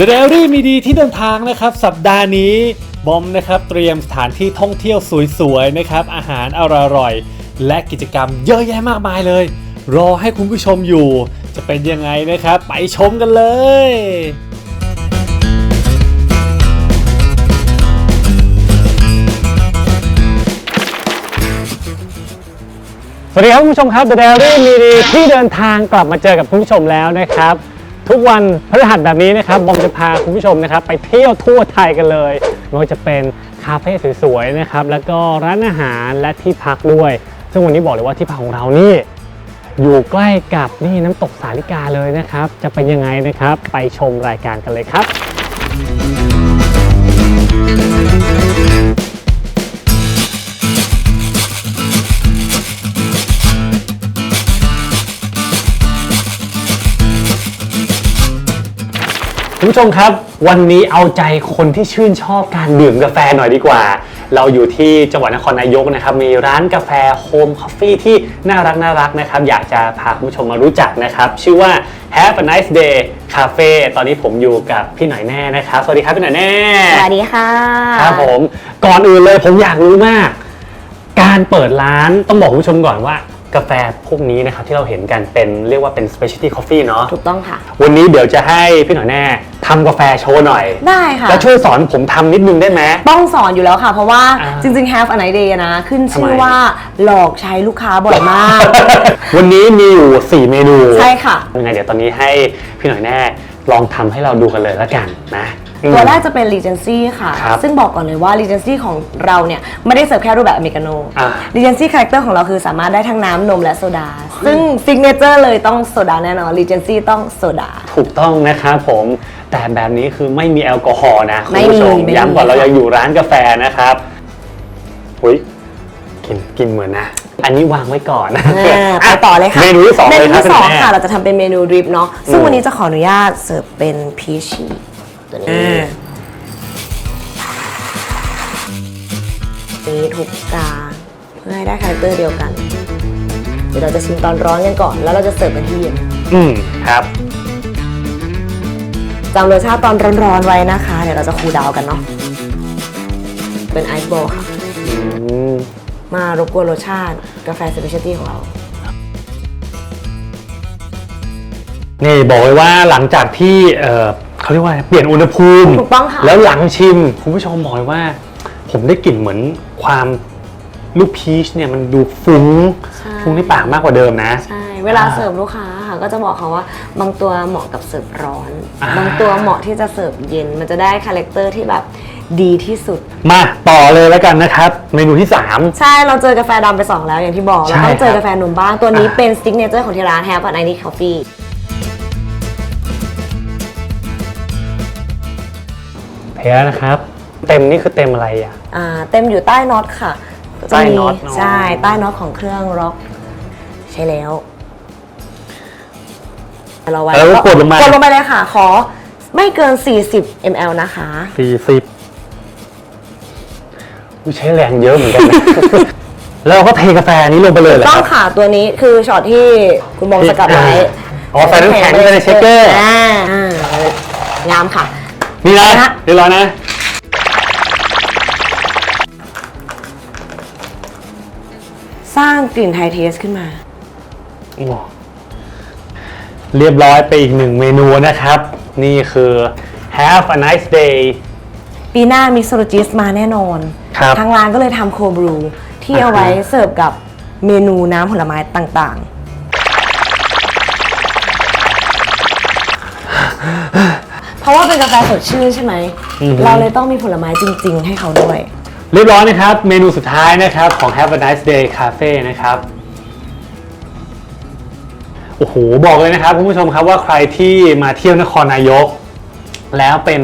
The Diary มีดีที่เดินทางนะครับ สัปดาห์นี้บอมนะครับเตรียมสถานที่ท่องเที่ยวสวยๆนะครับอาหารอร่อยๆและกิจกรรมเยอะแยะมากมายเลย รอให้คุณผู้ชมอยู่ จะเป็นยังไงนะครับ ไปชมกันเลยสวัสดีครับคุณผู้ชมครับ The Diary มีดีที่เดินทางกลับมาเจอกับคุณผู้ชมแล้วนะครับ ทุกวันพฤหัสแบบนี้นะครับบอมจะพาคุณผู้ชมนะครับไปเที่ยวทั่วไทยกันเลยไม่ว่าจะเป็นคาเฟ่สวยๆนะครับแล้วก็ร้านอาหารและที่พักด้วย ซึ่งวันนี้บอกเลยว่าที่พักของเรานี่ อยู่ใกล้กับนี่น้ำตกสาลิกาเลยนะครับ จะเป็นยังไงนะครับ ไปชมรายการกันเลยครับ คุณผู้ชมครับ วันนี้เอาใจคนที่ชื่นชอบการดื่มกาแฟหน่อยดีกว่า เราอยู่ที่จังหวัดนครนายกนะครับ มีร้านกาแฟโฮมคอฟฟี่ที่น่ารักน่ารักนะครับ อยากจะพาคุณผู้ชมมารู้จักนะครับ ชื่อว่า Have a nice day Cafe ตอนนี้ผมอยู่กับพี่หน่อยแน่นะครับ สวัสดีครับพี่หน่อยแน่ สวัสดีค่ะ ครับผม ก่อนอื่นเลยผมอยากรู้มาก การเปิดร้านต้องบอกคุณผู้ชมก่อนว่า กาแฟพวกนี้นะครับที่เราเห็นกันเป็นเรียกว่าเป็น specialty coffee เนาะถูกต้องค่ะ วันนี้เดี๋ยวจะให้พี่หน่อยแน่ทำกาแฟโชว์หน่อย ได้ค่ะ แล้วช่วยสอนผมทำนิดนึงได้ไหม ต้องสอนอยู่แล้วค่ะ เพราะว่าอ่าจริงๆ have a nice day นะ ขึ้นชื่อทำไม ว่าหลอกใช้ลูกค้าบ่อยมาก วันนี้มีอยู่ 4 เมนูใช่ค่ะ ยังไงเดี๋ยวตอนนี้ให้พี่หน่อยแน่ลองทำให้เราดูกันเลยแล้วกันนะอืม ตัวแรกจะเป็น Regency ค่ะ ครับซึ่งบอกก่อนเลยว่า Regency ของเราเนี่ย ไม่ได้เสิร์ฟแค่รูปแบบอเมริกาโน่ อ่า Regency คาแรคเตอร์ของเราคือสามารถได้ทั้งน้ำนมและโซดา ซึ่งซิกเนเจอร์เลยต้องโซดาแน่นอน Regency ต้องโซดา ถูกต้องนะครับผมแต่แบบนี้คือไม่มีแอลกอฮอล์นะคุณไม่มีผู้ชมไม่มี ย้ำก่อนเราค่ะยังอยู่ร้านกาแฟนะครับหุยกินกินเหมือนนะ อันนี้วางไว้ก่อนนะอ่าไปต่อเลยค่ะเมนูที่สองเมเลยนูครับที่สองณแม่ ค่ะ เราจะทำเป็นเมนูดริปเนาะซึ่งอืมวันนี้จะขออนุญาตเสิร์ฟเป็นพีชี ตัวนี้นี้ทุกกาเพื่อให้ได้คาแรคเตอร์เดียวกัน เดี๋ยวเราจะชิมตอนร้อนกันก่อน แล้วเราจะเสิร์ฟกันที่เย็นอืมครับจำรสชาติตอนร้อนๆไว้นะคะ เดี๋ยวเราจะคูลดาวน์กันเนาะเป็นไอซ์บอลค่ะอืมมารบกวนรสชาติกาแฟสเปเชียลตี้ของเรา นี่บอกเลยว่าหลังจากที่เออ เขาเรียกว่าเปลี่ยนอุณหภูมิ ถูกต้องค่ะ แล้วหลังชิม คุณผู้ชมบอกเลยว่า ผมได้กลิ่นเหมือนความลูกพีชเนี่ยมันดูฟุ้งใช่ ฟุ้งในปากมากกว่าเดิมนะ ใช่ เวลาเสิร์ฟลูกค้าค่ะ ก็จะบอกเขาว่าบางตัวเหมาะกับเสิร์ฟร้อน อ่า บางตัวเหมาะที่จะเสิร์ฟเย็น มันจะได้คาแรคเตอร์ที่แบบดีที่สุด มาต่อเลยแล้วกันนะครับ เมนูที่ 3 ใช่ เราเจอกาแฟดำไปสองแล้วอย่างที่บอก ใช่เราต้องเจอครับกาแฟนมบ้าง ตัวนี้อ่า เป็นซิกเนเจอร์ของที่ร้าน Have a Nice Coffee เท แล้วนะครับ เต็มนี่คือเต็มอะไรอะ อ่าเต็มอยู่ใต้น็อตค่ะจะมีใต้น็อตเนอะ ใช่ใต้น็อตของเครื่องร็อก ใช่แล้วเราไว้แล้วก็กดลงมา กดลงไปเลยค่ะ ขอไม่เกิน 40 ml นะคะ สี่สิบใช้แรงเยอะเหมือนกันนะ แล้วเราก็เทกาแฟนี้ลงไปเลยเหรอต้คองรับ ค่ะตัวนี้คือช็อตที่คุณบองสกัดไว้อ๋อใส่น้ำแข็งไปในเชคเกอร์อ่าอ่างามค่ะ นี่นะนะ เรียบร้อยนะ สร้างกลิ่นไทยเทสขึ้นมาโอ้เรียบร้อยไปอีกหนึ่งเมนูนะครับ นี่คือ Have a nice day ปีหน้ามีโซโลจิสมาแน่นอน ครับทางร้านก็เลยทำโคบรูที่เอาไว้เสิร์ฟกับเมนูน้ำผลไม้ต่างๆเพ ราะว่าเป็นกาแฟสดชื่นใช่ไหมเราเลยต้องมีผลไม้จริง ๆ ให้เขาด้วย เรียบร้อยนะครับ เมนูสุดท้ายนะครับของ Have a nice day Cafe นะครับ โอ้โห บอกเลยนะครับคุณผู้ชมครับว่าใครที่มาเที่ยวนครนายก แล้วเป็น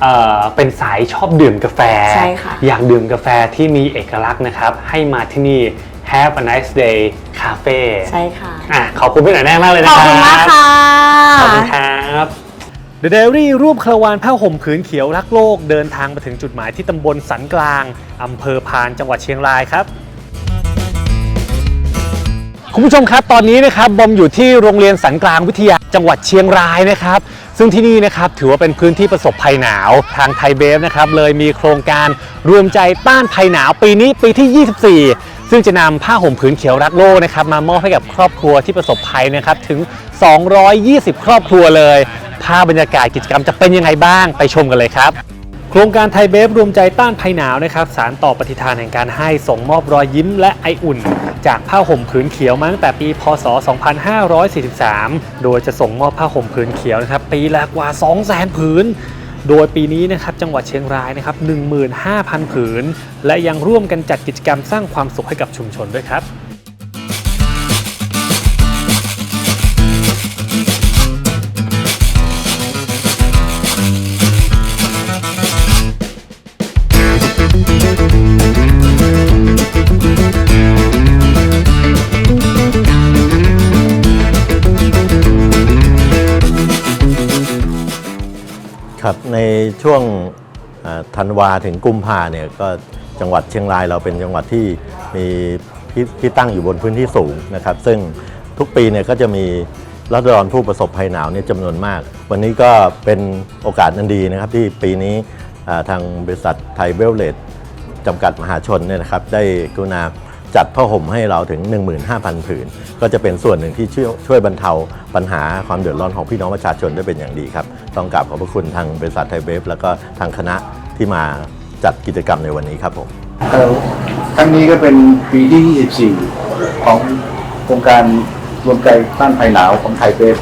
เอ่อเป็นสายชอบดื่มกาแฟ ใช่ค่ะ อยากดื่มกาแฟที่มีเอกลักษณ์นะครับ ให้มาที่นี่ Have a nice day cafe ใช่ค่ะ อะขอบคุณพี่หน่อยแน่มากเลยนะขคอบรับคุณมากค่ะ ขอบคุณครับ The Dairy รูปคาราวานผ้าห่มผืนเขียวรักโลกเดินทางมาถึงจุดหมายที่ตำบลสันกลางอำเภอพานจังหวัดเชียงรายครับ คุณผู้ชมครับตอนนี้นะครับบอมอยู่ที่โรงเรียนสันกลางวิทยาจังหวัดเชียงรายนะครับ ซึ่งที่นี่นะครับถือว่าเป็นพื้นที่ประสบภัยหนาว ทางไทยเบฟนะครับเลยมีโครงการรวมใจต้านภัยหนาวปีนี้ปีที่ 24ซึ่งจะนำผ้าห่มผืนเขียวรักโลกนะครับมามอบให้กับครอบครัวที่ประสบภัยนะครับถึง 220 ครอบครัวเลย ภาพบรรยากาศกิจกรรมจะเป็นยังไงบ้างไปชมกันเลยครับ โครงการไทยเบฟรวมใจต้านภัยหนาวนะครับสารต่อปฏิฐานแห่งการให้ส่งมอบรอยยิ้มและไออุ่น จากผ้าห่มผืนเขียวมาตั้งแต่ปี พศ 2543 โดยจะส่งมอบผ้าห่มผืนเขียวนะครับปีละกว่า 200,000 ผืนโดยปีนี้นะครับจังหวัดเชียงรายนะครับ15,000 ผืน และยังร่วมกันจัดกิจกรรมสร้างความสุขให้กับชุมชนด้วยครับ ช่วงธันวาถึงกุมภาเนี่ยก็จังหวัดเชียงรายเราเป็นจังหวัดที่มีที่ตั้งอยู่บนพื้นที่สูงนะครับ ซึ่งทุกปีเนี่ยก็จะมีรัษฎรผู้ประสบภัยหนาวเนี่ยจำนวนมาก วันนี้ก็เป็นโอกาสนันดีนะครับที่ปีนี้ทางบริษัทไทยเบลเลตจำกัดมหาชนเนี่ยนะครับได้กรุณา จัดผ้าห่มให้เราถึง 15,000 ผืน ก็จะเป็นส่วนหนึ่งที่ช่วยช่วยบรรเทาปัญหาความเดือดร้อนของพี่น้องประชาชนได้เป็นอย่างดีครับ ต้องกราบขอบพระคุณทางบริษัทไทยเบฟแล้วก็ทางคณะที่มาจัดกิจกรรมในวันนี้ครับผมครั้งนี้ก็เป็นปีที่ 24 ของโครงการรวมใจต้านภัยหนาวของไทยเบฟ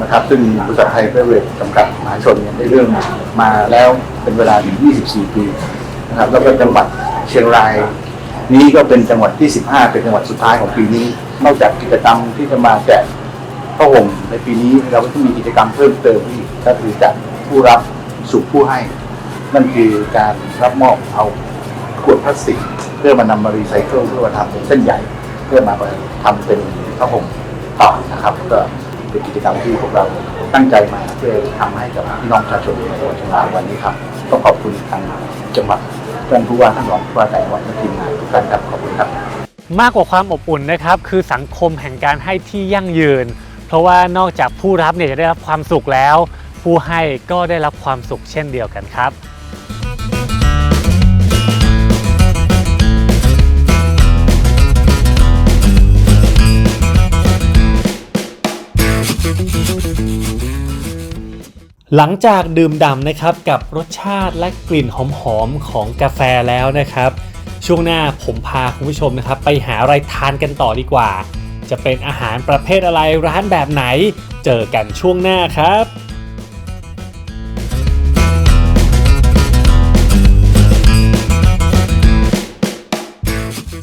นะครับซึ่งบริษัทไทยเบฟจำกัดมหาชนเนี่ยได้เรื่องมาแล้วเป็นเวลาถึง 24 ปีนะครับแล้วก็จังหวัดเชียงราย นี้ก็เป็นจังหวัดที่ 15 เป็นจังหวัดสุดท้ายของปีนี้ นอกจากกิจกรรมที่จะมาแจกผ้าห่มในปีนี้เราก็จะมีกิจกรรมเพิ่มเติมอีกก็คือจากผู้รับสู่ผู้ให้ นั่นคือการรับมอบเอาขวดพลาสติก เพื่อมานำมารีไซเคิลเพื่อมาทำเป็นเส้นใหญ่ เพื่อมาทำเป็นผ้าห่มต่อนะครับ ก็เป็นกิจกรรมที่พวกเราตั้งใจมาเพื่อทำให้กับพี่น้องประชาชนในจังหวัดเชียงรายวันนี้ครับต้องขอบคุณทางจังหวัด ท่านผู้ว่าท่านรองผู้ว่าแต่งหวันทีมงานทุกท่านครับขอบคุณครับ มากกว่าความอบอุ่นนะครับ คือสังคมแห่งการให้ที่ยั่งยืน เพราะว่านอกจากผู้รับเนี่ยจะได้รับความสุขแล้ว ผู้ให้ก็ได้รับความสุขเช่นเดียวกันครับ หลังจากดื่มด่ำนะครับกับรสชาติและกลิ่นหอมๆของกาแฟแล้วนะครับ ช่วงหน้าผมพาคุณผู้ชมนะครับ ไปหาอะไรทานกันต่อดีกว่า จะเป็นอาหารประเภทอะไรร้านแบบไหน เจอกันช่วงหน้าครับ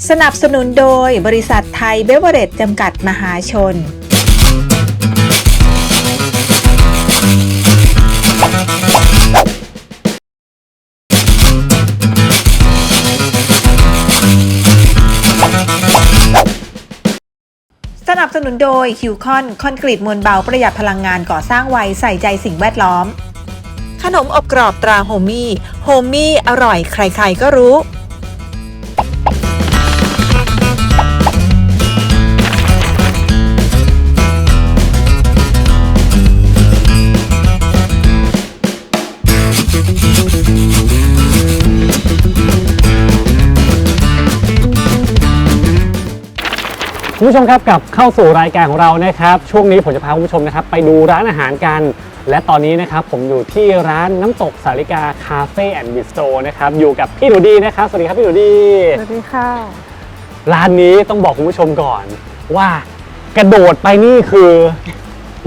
สนับสนุนโดยบริษัทไทยเบเวอเรจจำกัดมหาชน นับสนุนโดยคิวคอนคอนกรีตมวลเบาประหยัดพลังงานก่อสร้างไวใส่ใจสิ่งแวดล้อม ขนมอบกรอบตราโฮมี่โฮมี่อร่อยใครๆก็รู้ คุณผู้ชมครับกลับเข้าสู่รายการของเรานะครับ ช่วงนี้ผมจะพาคุณผู้ชมนะครับไปดูร้านอาหารกัน และตอนนี้นะครับผมอยู่ที่ร้านน้ำตกสาริกาคาเฟ่แอนด์บิสโตนะครับอยู่กับพี่หนูดีนะครับสวัสดีครับพี่หนูดี สวัสดีค่ะ ร้านนี้ต้องบอกคุณผู้ชมก่อน ว่ากระโดดไปนี่คือ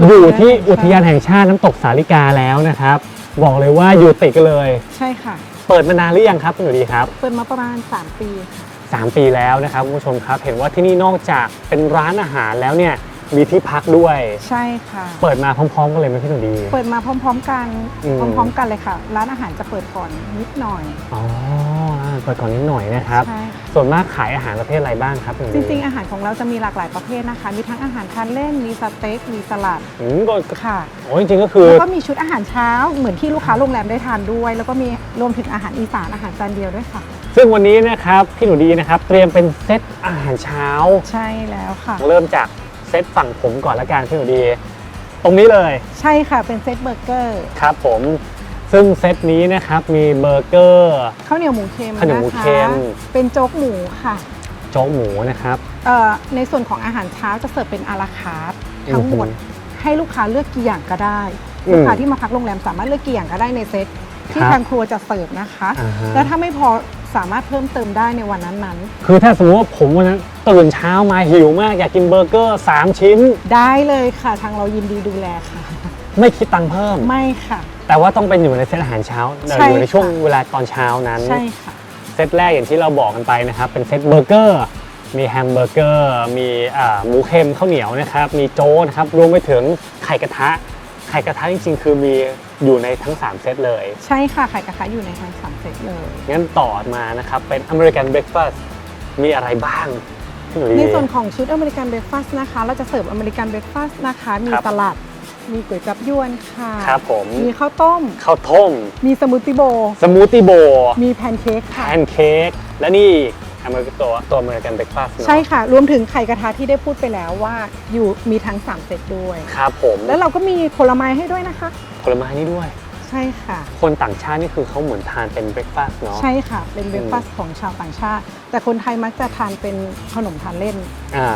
อยู่ที่อุทยานแห่งชาติน้ำตกสาริกาแล้วนะครับ บอกเลยว่าอยู่ติดกันเลย ใช่ค่ะ เปิดมานานหรือยังครับพี่หนูดีครับ เปิดมาประมาณ 3 ปีค่ะ 3 ปีแล้วนะครับคุณผู้ชมครับ เห็นว่าที่นี่นอกจากเป็นร้านอาหารแล้วเนี่ยมีที่พักด้วย ใช่ค่ะ เปิดมาพร้อมๆกันเลยไหมพี่หนูดี เปิดมาพร้อม ๆ กันอืม พร้อมๆกันเลยค่ะ ร้านอาหารจะเปิดก่อนนิดหน่อยอ๋อเปิดก่อนนิดหน่อยนะครับ ใช่ ส่วนมากขายอาหารประเภทอะไรบ้างครับพี่หนูจดีริงๆ อาหารของเราจะมีหลากหลายประเภทนะคะ มีทั้งอาหารทานเล่น มีสเต็ก มีสลัดอืมก็ค่ะ โอ้จริงๆก็คือ แล้วก็มีชุดอาหารเช้าเหมือนที่ลูกค้าโรงแรมได้ทานด้วย แล้วก็มีรวมถึงอาหารอีสานอาหารจานเดียวด้วยค่ะ ซึ่งวันนี้นะครับพี่หนูดีนะครับ เตรียมเป็นเซตอาหารเช้า ใช่แล้วค่ะ เริ่มจากเซตฝั่งผมก่อนละกันพี่หนูดี ตรงนี้เลยใช่ค่ะเป็นเซตเบอร์เกอร์ครับผม ซึ่งเซตนี้นะครับมีเบอร์เกอร์ ข้าวเหนียวหมูเค็มข้าวเหนียวหมูนะคะเค็มเป็นโจ๊กหมูค่ะโจ๊กหมูนะครับ เอ่อในส่วนของอาหารเช้าจะเสิร์ฟเป็นอาราคาร์ททั้งหมดอือหืให้ลูกค้าเลือกกี่อย่างก็ได้อืมลูกค้าที่มาพักโรงแรมสามารถเลือกกี่อย่างก็ได้ในเซตที่ครับทางครัวจะเสิร์ฟนะคะ อ่าฮะ แล้วถ้าไม่พอ สามารถเพิ่มเติมได้ในวันนั้นคือถ้าสมมติว่าผมวันนั้นตื่นเช้ามาหิวมากอยากกินเบอร์เกอร์3ชิ้น ๆ ได้เลยค่ะทางเรายินดีดูแลค่ะ ไม่คิดตังค์เพิ่ม ไม่ค่ะ แต่ว่าต้องเป็นอยู่ในเซตอาหารเช้าใช่อยู่ในช่วงค่ะเวลาตอนเช้านั้น ใช่ค่ะ เซตแรกอย่างที่เราบอกกันไปนะครับ เป็นเซตเบอร์เกอร์ มีแฮมเบอร์เกอร์ มีอ่าหมูเค็มข้าวเหนียวนะครับ มีโจ๊กนะครับ รวมไปถึงไข่กระทะ ไข่กระทะจริงๆ คือมีอยู่ในทั้ง 3 เซตเลย ใช่ค่ะ ไข่กระทะอยู่ในทั้งสามเซตเลย งั้นต่อมานะครับ เป็นอเมริกันเบร a ฟาสต์มีอะไรบ้างพี่หลุยในส่วนของชุดอเมริกันเบรคฟาสต์นะคะ เราจะเสิร์ฟอเมริกันเบรคฟาสต์นะคะ มีครับสลัด มีก๋วยจับยวนค่ะครับผม มีข้าวต้ม ข้าวต้ม มีสมูทตี้โบว์สมูทตี้โบมีแพนเค้กแพค่ะนเค้กและนี่ อเมริกันตัวตัวอเมริกันเบร a ฟาสต์ใช่ค่ะ รวมถึงไข่กระทะที่ได้พูดไปแล้วว่าอยู่มีทั้ง 3 เซตด้วย ครับผม แล้วเราก็มีผลไม้ให้ด้วยนะคะ ผลไม้นี่ด้วย ใช่ค่ะ คนต่างชาตินี่คือเขาเหมือนทานเป็นเบร a ฟาสต์เนาะใช่ค่ะ เป็นเบรคฟาสต์ของชาวต่างชาติ แต่คนไทยมักจะทานเป็นขนมทานเล่นอ่า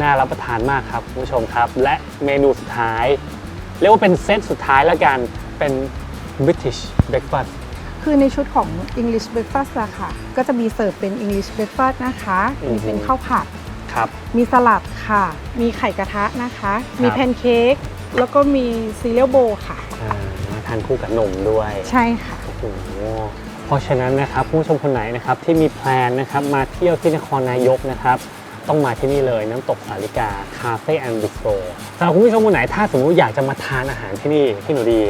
น่ารับประทานมากครับคุณผู้ชมครับ และเมนูสุดท้าย เรียกว่าเป็นเซตสุดท้ายแล้วกันเป็น British breakfast คือในชุดของ English breakfast อะค่ะ ก็จะมีเสิร์ฟเป็น English breakfast นะคะ อือฮึ มีเป็นข้าวผัด ครับ มีมีสลัดค่ะ มีไข่กระทะนะคะ มีครับแพนเค้ก แล้วก็มีซีเรียลโบค่ะ อ่าทานคู่กับนมด้วยใช่ค่ะ โอ้โหเพราะฉะนั้นนะครับคุณผู้ชมคนไหนนะครับที่มีแพลนนะครับมาเที่ยวที่นครนายกนะครับ ต้องมาที่นี่เลยน้ำตกสาลิกาคาเฟ่แอนด์บิสโตรสำหรับคุณผู้ชมคนไหนถ้าสมมติอยากจะมาทานอาหารที่นี่พี่หนูดี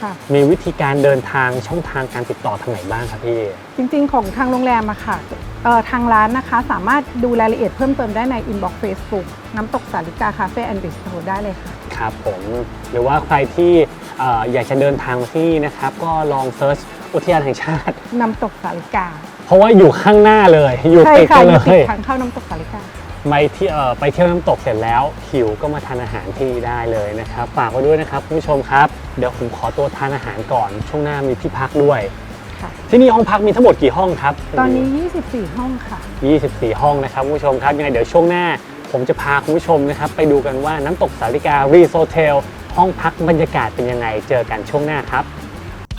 ค่ะ มีวิธีการเดินทางช่องทางการติดต่อทางไหนบ้างครับพี่ จริงๆ ของทางโรงแรมอะค่ะเอ่อทางร้านนะคะสามารถดูรายละเอียดเพิ่มเติมได้ในอินบ็อกซ์เฟซบุ๊กน้ำตกสาลิกาคาเฟ่แอนด์บิสโตรได้เลยค่ะ ครับผมหรือว่าใครที่เอ่ออยากจะเดินทางมาที่นี่นะครับ ก็ลองเซิร์ชอุทยานแห่งชาติ น้ำตกสาลิกาเพราะว่าอยู่ข้างหน้าเลย อยู่ใช่ติดค่ะกันอเลยู่ติดย ทางเข้าน้ำตกสาลิกา ไปที่เอ่อไปเที่ยวน้ำตกเสร็จแล้วหิวก็มาทานอาหารที่นี่ได้เลยนะครับฝากไว้ด้วยนะครับคุณผู้ชมครับ เดี๋ยวผมขอตัวทานอาหารก่อนช่วงหน้ามีที่พักด้วยค่ะที่นี่ห้องพักมีทั้งหมดกี่ห้องครับ ตอนนี้ 24 ห้องค่ะ 24 ห้องนะครับคุณผู้ชมครับยังไงเดี๋ยวช่วงหน้า ผมจะพาคุณผู้ชมนะครับ ไปดูกันว่าน้ำตกสาลิการีโซเทลห้องพักบรรยากาศเป็นยังไงเจอกันช่วงหน้าครับ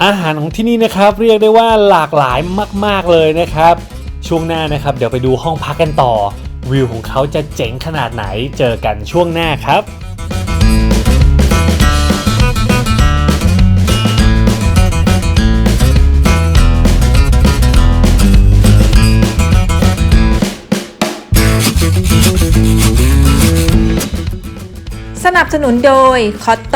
อาหารของที่นี่นะครับเรียกได้ว่าหลากหลายมาก ๆเลยนะครับ ช่วงหน้านะครับ เดี๋ยวไปดูห้องพักกันต่อ วิวของเขาจะเจ๋งขนาดไหนเจอกันช่วงหน้าครับสนับสนุนโดยคอตโต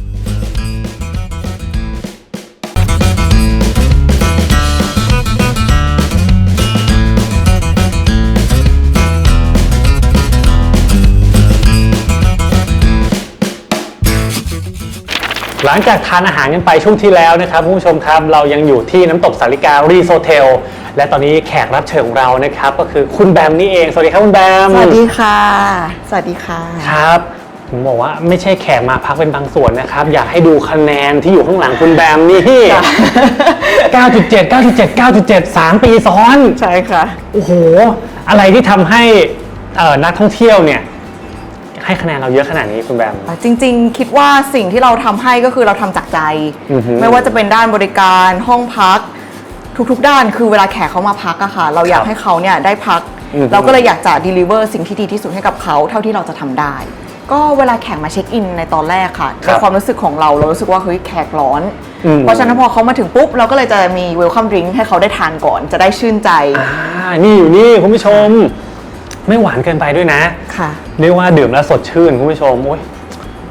หลังจากทานอาหารกันไปช่วงที่แล้วนะครับคุณผู้ชมครับเรายังอยู่ที่น้ำตกสาลิการีโซเทลและตอนนี้แขกรับเชิญของเรานะครับ ก็คือคุณแบมนี่เอง สวัสดีครับคุณแบมสวัสดีค่ะ สวัสดีค่ะครับผมบอกว่าไม่ใช่แขกมาพักเป็นบางส่วนนะครับ อยากให้ดูคะแนนที่อยู่ข้างหลังคุณแบมนี่ 9.7 9.7 9.7 3 ปีซ้อน ใช่ค่ะ โอ้โห อะไรที่ทำให้เอ่อนักท่องเที่ยวเนี่ย ให้คะแนนเราเยอะขนาดนี้คุณแบม จริง ๆ คิดว่าสิ่งที่เราทำให้ก็คือเราทำจากใจ อือฮึไม่ว่าจะเป็นด้านบริการห้องพัก ทุกๆ ด้านคือเวลาแขกเขามาพักอะค่ะ เราอยากให้เขาเนี่ยได้พัก อือฮึ เราก็เลยอยากจะ deliver สิ่งที่ดีที่สุดให้กับเขาเท่าที่เราจะทำได้ ก็เวลาแขกมาเช็คอินในตอนแรกค่ะในความรู้สึกของเราเรารู้สึกว่าเฮ้ยแขกร้อน อืม เพราะฉะนั้นพอเขามาถึงปุ๊บเราก็เลยจะมี welcome drink ให้เขาได้ทานก่อนจะได้ชื่นใจ อ่านี่อยู่นี่คุณผู้ชม ไม่หวานเกินไปด้วยนะ ค่ะ เรียกว่าดื่มแล้วสดชื่นคุณผู้ชมโอ้ย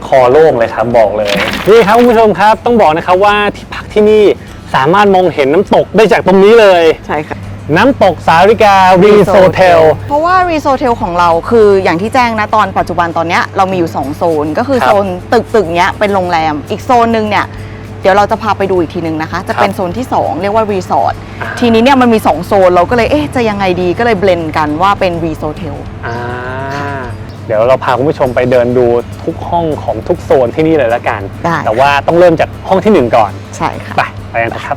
คอโล่งเลยครับบอกเลยนี่ครับคุณผู้ชมครับต้องบอกนะครับว่าที่พักที่นี่สามารถมองเห็นน้ำตกได้จากตรงนี้เลย ใช่ค่ะ น้ำตกสาริการีโซเทล เพราะว่ารีโซเทลของเราคืออย่างที่แจ้งนะตอนปัจจุบันตอนเนี้ยเรามีอยู่ 2 โซน ก็คือครับ โซนตึกตึกเนี้ยเป็นโรงแรม อีกโซนหนึ่งเนี่ย เดี๋ยวเราจะพาไปดูอีกทีนึงนะคะ จะเป็นโซนที่ 2 เรียกว่ารีสอร์ทอ่าทีนี้เนี่ยมันมี 2 โซนเราก็เลยเอ๊ะจะยังไงดีก็เลยเบลนกันว่าเป็นรีโซเทลอ่าเดี๋ยวเราพาคุณผู้ชมไปเดินดูทุกห้องของทุกโซนที่นี่เลยละกันได้แต่ว่าต้องเริ่มจากห้องที่หนึ่งก่อน ใช่ค่ะ ไปไปกันนะครับ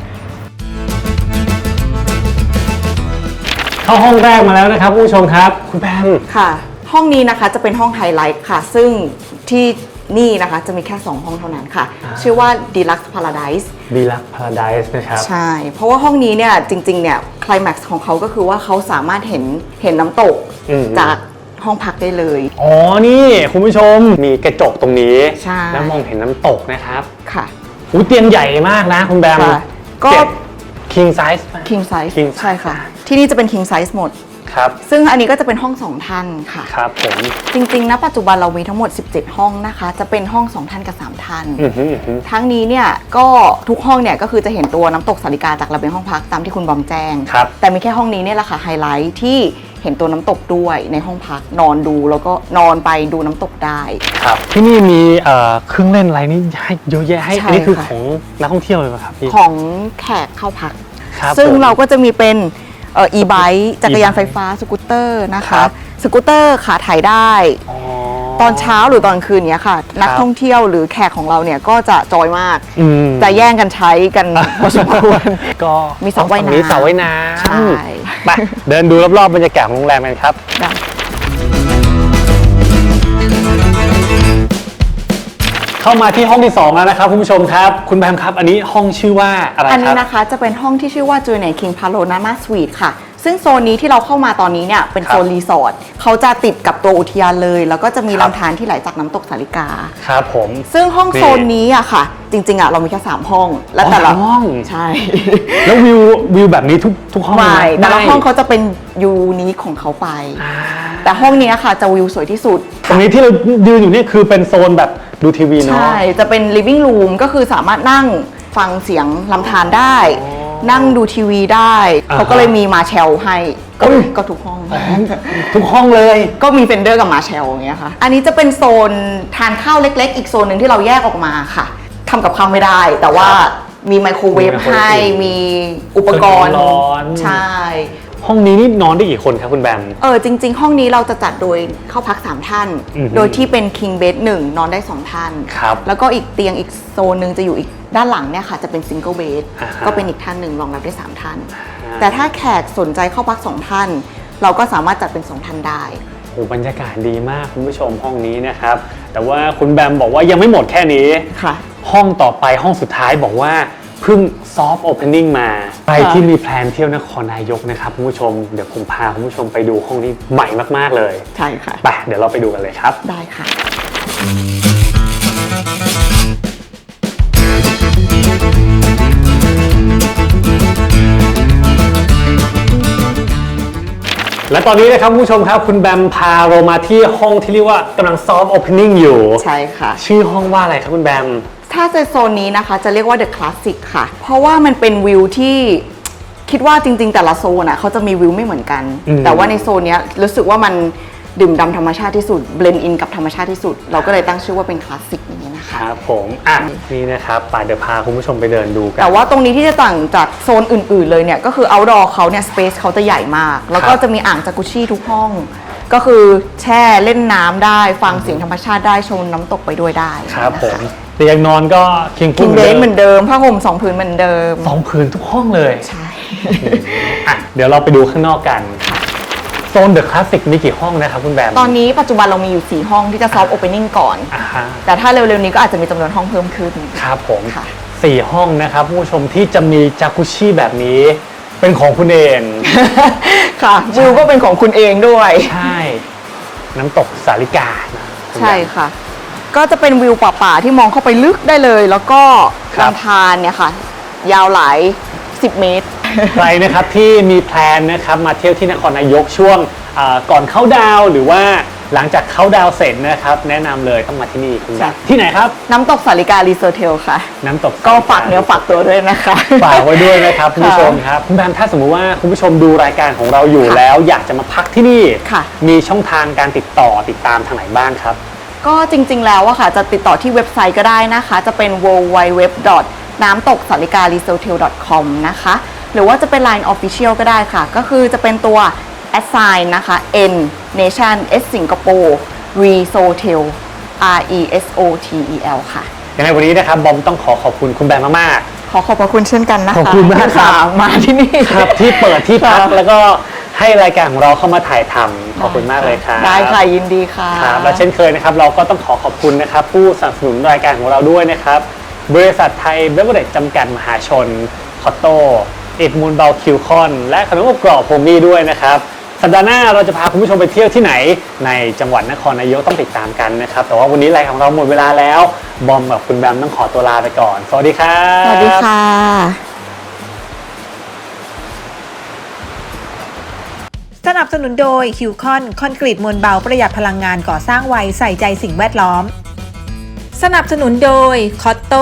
เข้าห้องแรกมาแล้วนะครับคุณผู้ชมครับ คุณแบมค่ะ ห้องนี้นะคะจะเป็นห้องไฮไลท์ค่ะ ซึ่งที่ นี่นะคะจะมีแค่ 2 ห้องเท่านั้นค่ะ ชื่อว่า Deluxe Paradise ดีลักพาราไดส์นะครับ ใช่ เพราะว่าห้องนี้เนี่ยจริงๆเนี่ยคลแม็กซ์ของเขาก็คือว่าเขาสามารถเห็นเห็นน้ำตกอืม จากห้องพักได้เลย อ๋อ นี่คุณผู้ชมมีกระจกตรงนี้ ใช่ แล้วมองเห็นน้ำตกนะครับค่ะหูเตียงใหญ่มากนะคุณแบมค่ะก็ เจ็ด king size ไหม king size king size ใช่ค่ะ ที่นี่จะเป็น king size หมด ครับ ซึ่งอันนี้ก็จะเป็นห้อง2ท่านค่ะ ครับผมจริงๆณปัจจุบันเรามีทั้งหมด 17 ห้องนะคะ จะเป็นห้อง2ท่านกับ3ท่าน อือหืออื้อหือ ทั้งนี้เนี่ยก็ทุกห้องเนี่ยก็คือจะเห็นตัวน้ำตกสาริกาจากระเบียงห้องพักตามที่คุณบอมแจ้ง ครับ แต่มีแค่ห้องนี้เนี่ยแหละค่ะไฮไลท์ที่เห็นตัวน้ำตกด้วยในห้องพักนอนดูแล้วก็นอนไปดูน้ำตกได้ ครับ ที่นี่มีเอ่อเครื่องเล่นอะไรนี่ให้เยอะแยะให้ ใช่อันนี้คือค่ะ ของนักท่องเที่ยวเลยไหมครับพี่ ของแขกเข้าพัก ครับซึ่งผม เราก็จะมีเป็น เอ่อ e-bike จักรยาน e-bike ไฟฟ้าสกูตเตอร์นะครัคะ บ สกูตเตอร์ขาถ่ายได้ อ๋อ ตอนเช้าหรือตอนคืนเนี้ยค่ะ นักท่องเที่ยวหรือแขกของเราเนี่ยก็จะจอยมากอืม จะแย่งกันใช้กันพอสมควร ก็มีสระว่ายน้ำมีสระว่ายน้ำใช่ ไปเดินดูรอบๆบรรยากาศของโรงแรมกันครับ ได้ เข้ามาที่ห้องที่2แล้วนะครับคุณผู้ชมครับ คุณแบมครับ อันนี้ห้องชื่อว่าอะไรอันคนี้รับนะคะจะเป็นห้องที่ชื่อว่า j u n i o r King Panorama Suite ค่ะ ซึ่งโซนนี้ที่เราเข้ามาตอนนี้เนี่ยเป็นครับโซนรีสอร์ทเขาจะติดกับตัวอุทยานเลย แล้วก็จะมีครับ ลำธารที่ไหลจากน้ำตกสาริกา ครับผม ซึ่งห้องนี่ โซนนี้อะค่ะ จริงๆอะเรามีแค่3ห้อง และแต่ละอ๋อสามห้อง ใช่ แล้ววิววิวแบบนี้ทุกทุกห้องไม่ไหมแต่ละไม่ห้องเขาจะเป็นยูนิคของเขาไปอ่าแต่ห้องเนี้ยค่ะจะวิวสวยที่สุด ตรงนี้ที่เรายืนอยู่เนี่ยคือเป็นโซนแบบ ดูทีวีเนาะ ใช่ จะเป็น living room ก็คือสามารถนั่งฟังเสียงลำธารได้ นั่งดูทีวีได้ อ่าฮะเขาก็เลยมีมาแชลให้ก็อุ๊ยก็ทุกห้อง ทุกห้องเลย ก็มีเฟนเดอร์กับมาแชลอย่างเงี้ยค่ะ อันนี้จะเป็นโซนทานข้าวเล็ก ๆ อีกโซนหนึ่งที่เราแยกออกมาค่ะทำกับข้าวไม่ได้ แต่ว่ามีไมโครเวฟมีไมโครเวฟให้มีอุปกรณ์เครื่องร้อน ใช่ ห้องนี้นี่นอนได้กี่คนครับคุณแบม เออจริง ๆ ห้องนี้เราจะจัดโดยเข้าพัก 3 ท่าน อือฮึโดยที่เป็น king bed 1 นอนได้ 2 ท่าน ครับแล้วก็อีกเตียงอีกโซนหนึ่งจะอยู่อีกด้านหลังเนี่ยค่ะ จะเป็น single bed อ่าฮะ ก็เป็นอีกท่านหนึ่งรองรับได้ 3 ท่านอ่าแต่ถ้าแขกสนใจเข้าพัก 2 ท่าน เราก็สามารถจัดเป็น 2 ท่านได้ โอ้บรรยากาศดีมากคุณผู้ชมห้องนี้นะครับ แต่ว่าคุณแบมบอกว่ายังไม่หมดแค่นี้ ค่ะ ห้องต่อไปห้องสุดท้ายบอกว่า เพิ่งซอฟต์โอเพนนิ่งมาใครที่มีแพลนเที่ยวนครนายกนะครับคุณผู้ชมเดี๋ยวผมพาคุณผู้ชมไปดูห้องนี้ใหม่มากๆเลยใช่ค่ะ ไปเดี๋ยวเราไปดูกันเลยครับ ได้ค่ะ และตอนนี้นะครับคุณผู้ชมครับ คุณแบมพาเรามาที่ห้องที่เรียกว่ากำลังซอฟต์โอเพนนิ่งอยู่ ใช่ค่ะ ชื่อห้องว่าอะไรครับคุณแบม ถ้าในโซนนี้นะคะจะเรียกว่า The Classic ค่ะ เพราะว่ามันเป็นวิวที่คิดว่าจริง ๆ แต่ละโซนอะเขาจะมีวิวไม่เหมือนกัน อืม แต่ว่าในโซนเนี้ยรู้สึกว่ามันดื่มดำธรรมชาติที่สุดเบลนด์อินกับธรรมชาติที่สุด เราก็เลยตั้งชื่อว่าเป็นคลาสสิกอย่างนี้ยนะคคะรับผมอะนี่นะครับป่าเดี๋ยวพาคุณผู้ชมไปเดินดูกัน แต่ว่าตรงนี้ที่จะต่างจากโซนอื่น ๆ เลยเนี่ย ก็คือ outdoor เขาเนี่ย space เขาจะใหญ่มาก แล้วก็ครับ จะมีอ่างจากุชี่ทุกห้อง ก็คือแช่เล่นน้ำได้ ฟังเสียงธรรมชาติได้ชมน้ำตกไปด้วยได้ครับนะะผม เตียงนอนก็คิงกินเบสเหมือนเดิมผ้าห่มสองผืนเหมือนเดิมสองผืนทุกห้องเลยใช่อะเดี๋ยวเราไปดูข้างนอกกันโซนเดอะคลาสสิกมีกี่ห้องนะครับคุณแบมตอนนี้ปัจจุบันเรามีอยู่ 4 ห้องที่จะซอฟต์โอเพนนิ่งก่อน อ่าฮะแต่ถ้าเร็วๆนี้ก็อาจจะมีจำนวนห้องเพิ่มขึ้น ครับผมค่ะ สี่ห้องนะครับผู้ชมที่จะมีจากุชิแบบนี้ เป็นของคุณเอง ค่ะวิวก็เป็นของคุณเองด้วย ใช่ น้ำตกสาลิกานะคุณแบม ใช่ค่ะ ก็จะเป็นวิวป่าๆที่มองเข้าไปลึกได้เลย แล้วก็ครับ ลำธารเนี่ยค่ะ ยาวหลาย 10 เมตร ใครนะครับที่มีแพลนนะครับมาเที่ยวที่นครนายกช่วงอ่าก่อนเข้าดาวน์หรือว่าหลังจากเข้าดาวน์เสร็จนะครับแนะนำเลยต้องมาที่นี่คุณแบใช่มที่ไหนครับ น้ำตกสาลิการีเซอร์เทลค่ะ น้ำตกก็ฝากเนื้อฝากตัวด้วยนะคะ ฝากไว้ด้วยนะครับคุณผู้ชมค่ะครับคุณแบมถ้าสมมุติว่าคุณผู้ชมดูรายการของเราอยู่ค่ะแล้ว อยากจะมาพักที่นี่ ค่ะ มีช่องทางการติดต่อติดตามทางไหนบ้างครับ ก็จริงๆ แล้วอะค่ะ จะติดต่อที่เว็บไซต์ก็ได้นะคะ จะเป็น w w w น้ำตกสาริกา r e s o t e l com นะคะ หรือว่าจะเป็น Line Official ก็ได้ค่ะ ก็คือจะเป็นตัว assign นะคะ n nation s singapore r e s o t e l r e s o t e l ค่ะยังไงวันนี้นะครับบอมต้องขอขอบคุณคุณแบมมากขอขอบพระคุณเช่นกันนะคะขอบคุณมากครับ ที่มาที่นี่ๆครับที่เปิดที่พักค่ะแล้วก็ ให้รายการของเราเข้ามาถ่ายทำขอบคุณมากเลยครับได้ค่ะยินดีค่ะครับและเช่นเคยนะครับ เราก็ต้องขอขอบคุณนะครับ ผู้สนับสนุนรายการของเราด้วยนะครับ บริษัทไทยเบเวอร์เรจจำกัดมหาชนคอตโต้อิดมูลเบลคิวคอน และขนมอบกรอบโฮมี่ด้วยนะครับสัปดาห์หน้าเราจะพาคุณผู้ชมไปเที่ยวที่ไหน ในจังหวัดนครนายกต้องติดตามกันนะครับ แต่ว่าวันนี้รายการของเราหมดเวลาแล้ว บอมกับคุณแบมต้องขอตัวลาไปก่อน สวัสดีครับ สวัสดีค่ะ นับสนุนโดยคิวคอนคอนกรีตมวลเบาประหยัดพลังงานก่อสร้างไวใส่ใจสิ่งแวดล้อม สนับสนุนโดยคอตโต